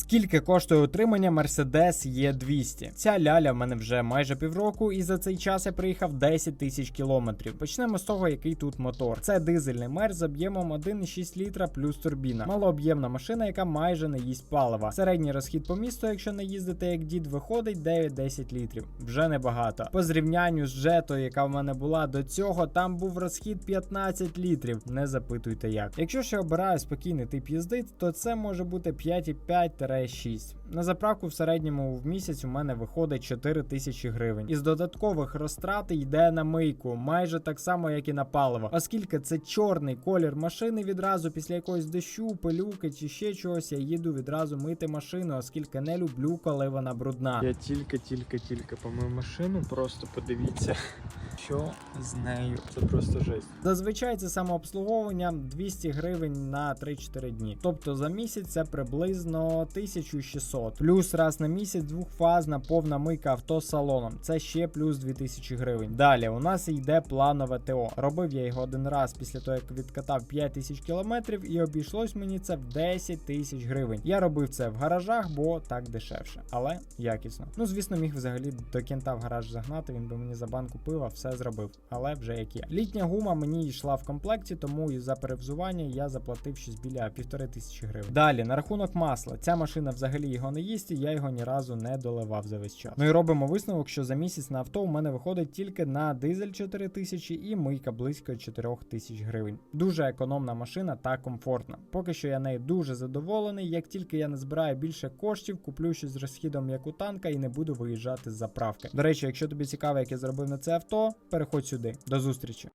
Скільки коштує утримання Mercedes E200? Ця ляля в мене вже майже півроку, і за цей час я приїхав 10 тисяч кілометрів. Почнемо з того, який тут мотор. Це дизельний мер з об'ємом 1,6 літра плюс турбіна. Малооб'ємна машина, яка майже не їсть палива. Середній розхід по місту, якщо не їздити як дід, виходить 9-10 літрів. Вже небагато. По зрівнянню з Jetою, яка в мене була до цього, там був розхід 15 літрів. Не запитуйте як. Якщо я обираю спокійний тип їзди, то це може бути 5,5-6. На заправку в середньому в місяць у мене виходить 4 тисячі гривень. Із додаткових розтрат йде на мийку, майже так само, як і на паливо. Оскільки це чорний колір машини, відразу після якогось дощу, пилюки чи ще чогось, я їду відразу мити машину, оскільки не люблю, коли вона брудна. Я тільки-тільки-тільки помив машину, просто подивіться, що з нею. Це просто жесть. Зазвичай це самообслуговування 200 гривень на 3-4 дні. Тобто за місяць це приблизно 1600. Плюс раз на місяць двохфазна повна мийка авто з салоном. Це ще плюс 2000 гривень. Далі у нас йде планове ТО. Робив я його один раз після того, як відкатав 5000 кілометрів, і обійшлось мені це в 10 тисяч гривень. Я робив це в гаражах, бо так дешевше, але якісно. Ну звісно, міг взагалі до кінта в гараж загнати. Він би мені за банку пива все зробив, але вже як є. Літня гума мені йшла в комплекті, тому і за перевзування я заплатив щось біля півтори тисячі гривень. Далі на рахунок масла. Ця машина взагалі його не їсть, і я його ні разу не доливав за весь час. Ну і робимо висновок, що за місяць на авто у мене виходить тільки на дизель 4 тисячі і мийка близько 4 тисяч гривень. Дуже економна машина та комфортна. Поки що я нею дуже задоволений. Як тільки я не збираю більше коштів, куплю щось з розхідом як у танка і не буду виїжджати з заправки. До речі, якщо тобі цікаво, як я зробив на це авто, переходь сюди. До зустрічі.